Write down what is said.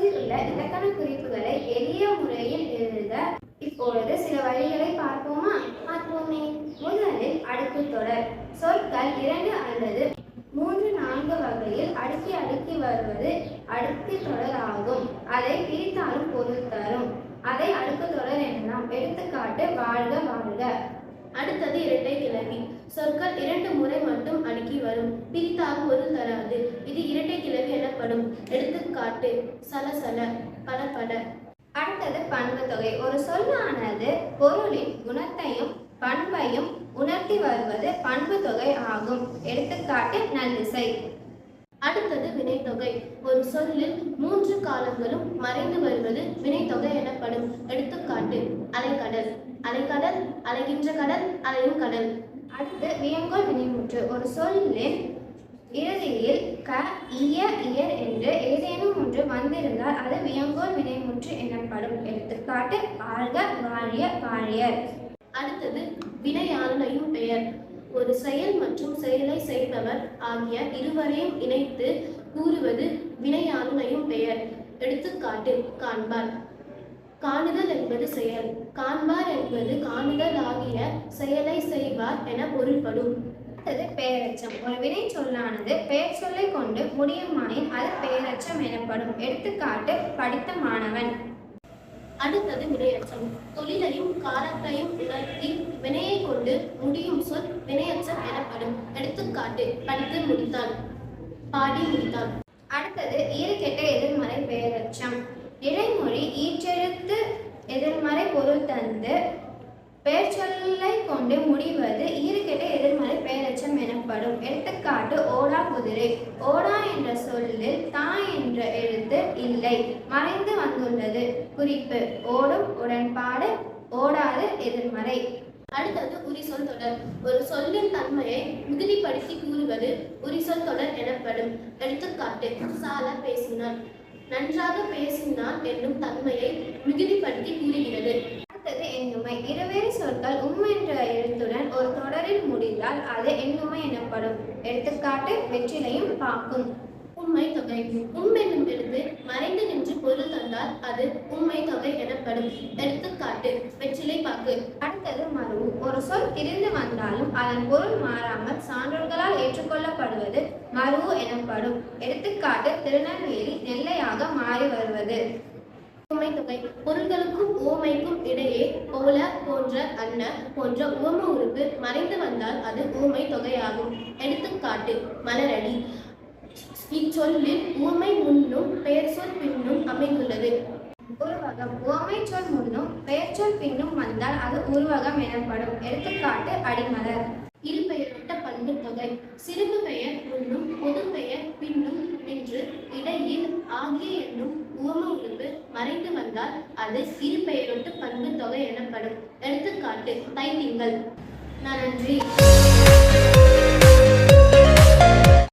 புத்தகத்தில் உள்ள இலக்கண குறிப்புகளை எளிய முறையில் எழுத இப்பொழுது சில வழிகளை பார்ப்போமா? பார்ப்போமே. முதலில் அடுக்கு தொடர். சொற்கள் இரண்டு அல்லது மூன்று நான்கு வகையில் அடுக்கி அடுக்கி வருவது அடுக்கு தொடர் ஆகும். அதை பிரித்தாலும் பொருள் தரும். அதை அடுக்கு தொடர் எனலாம் எடுத்துக்காட்டு வாழ்க வாழ்க. அடுத்தது இரட்டை கிழமை சொற்கள் இரண்டு முறை மட்டும் அடுக்கி வரும். பிரித்தாக பொருள் தராது. எனப்படும் எடுத்துக்காட்டு சலசல பலபல அடுத்தது பண்பு தொகை ஒரு சொல்லானது பொருளின் குணத்தையும் பண்பையும் உணர்த்தி வருவது பண்பு தொகை ஆகும். எடுத்துக்காட்டு நல்லிசை அடுத்தது வினைத்தொகை. ஒரு சொல்லில் மூன்று காலங்களும் மறைந்து வருவது வினைத்தொகை எனப்படும். எடுத்துக்காட்டு அலைக்கடல். அலைக்கடல் அலைகின்ற கடல் அலையும் கடல். அடுத்து வியங்கோல் வினைமுற்று. ஒரு சொல்லில் இறுதியில் க இய இயர் என்று ஏதேனும் ஒன்று வந்திருந்தால் அது வியங்கோல் வினைமுற்று எனப்படும். எடுத்துக்காட்டு ஆழ்க வாழிய வாழியர். அடுத்தது வினையாளனையும் பெயர். ஒரு செயல் மற்றும் செயலை செய்பவர் ஆகிய இருவரையும் இணைத்து கூறுவது வினையாளனையும் பெயர். எடுத்துக்காட்டு காண்பார். காணுதல் என்பது செயல். காண்பார் என்பது காணுதல் ஆகிய செயலை செய்வார் என பொருள்படும். அடுத்தது பெயரச்சம் ஒரு வினை சொல்லானது பெயர் சொல்லை கொண்டு முடியுமாயின் அது பெயரச்சம் எனப்படும். எடுத்துக்காட்டு படித்த மாணவன். அடுத்தது வினையச்சம். தொழிலையும் காரத்தையும் உணர்த்தி வினையை கொண்டு முடியும் சொல் வினையச்சம் எனப்படும். எடுத்துக்காட்டு படித்து முடித்தான். பாடி முடித்தான். அடுத்தது ஈறுகெட்ட எதிர்மறை பெயரச்சம் இடைமொழி ஈற்றெழுத்து எதிர்மறை பொருள் தந்து பெயர்ச்சொல்லை கொண்டு முடிவது ஈறுகெட்ட எதிர்மறை பெயரச்சம் எனப்படும். எடுத்துக்காட்டு ஓடா குதிரை. ஓடா என்ற சொல்லில் தா என்ற எழுத்து இல்லை. மறைந்து வந்துள்ளது. குறிப்பு ஓடும் உடன்பாடு ஓடாது எதிர்மறை. அடுத்தது உரிசொல் தொடர். ஒரு சொல்லின் தன்மையை மிகுதிப்படுத்தி கூறுவது உரிசொல் தொடர் எனப்படும். எடுத்துக்காட்டு சால பேசினான் நன்றாக பேசினான் என்னும் தன்மையை மிகுதிப்படுத்தி கூறுகிறது. சொற்கள் உம் என்ற எழுத்துடன் ஒரு தொடரில் முடிந்தால் அது எண்ணுமை எனப்படும். எடுத்துக்காட்டு வெற்றிலையும் பாக்கும். உண்மை தொகை. உம் என்னும் எழுத்து மறைந்து நின்று பொருள் தந்தால் அது உண்மை தொகை எனப்படும். எடுத்துக்காட்டு வெற்றிலை பாக்கு. அடுத்தது மருவு. ஒரு சொல் திரிந்து வந்தாலும் அதன் பொருள் மாறாமல் சான்றோர்களால் ஏற்றுக்கொள்ளப்படுவது மருவு எனப்படும். எடுத்துக்காட்டு திருநெல்வேலி நெல்லையாக மாறி வருவது. ஓமை தொகை பொருள்களுக்கும் ஊமைக்கும் இடையே போல போன்ற அன்ன போன்ற உவம உறுப்பு மறைந்து வந்தால் அது ஊமை தொகையாகும் எடுத்துக்காட்டு மலரடி. இச்சொல்லில் ஊமை முன்னும் பெயர் சொல் பின்னும் அமைந்துள்ளது. உருவகம். ஓமை சொல் முன்னும் பெயர் சொல் பின்னும் வந்தால் அது உருவகம் எனப்படும். எடுத்துக்காட்டு அடிமலர். இருபெயர் விட்ட பண்பு தொகை. சிறுபு பெயர் முன்னும் பொது பெயர் பின்னும் என்று இடையில் ஆகிய என்னும் உவம உறுப்பு மறைந்து வந்தால் அது இரு பெயரொட்டு பண்பு தொகை எனப்படும். எடுத்துக்காட்டு தைத்திங்கள். நன்றி.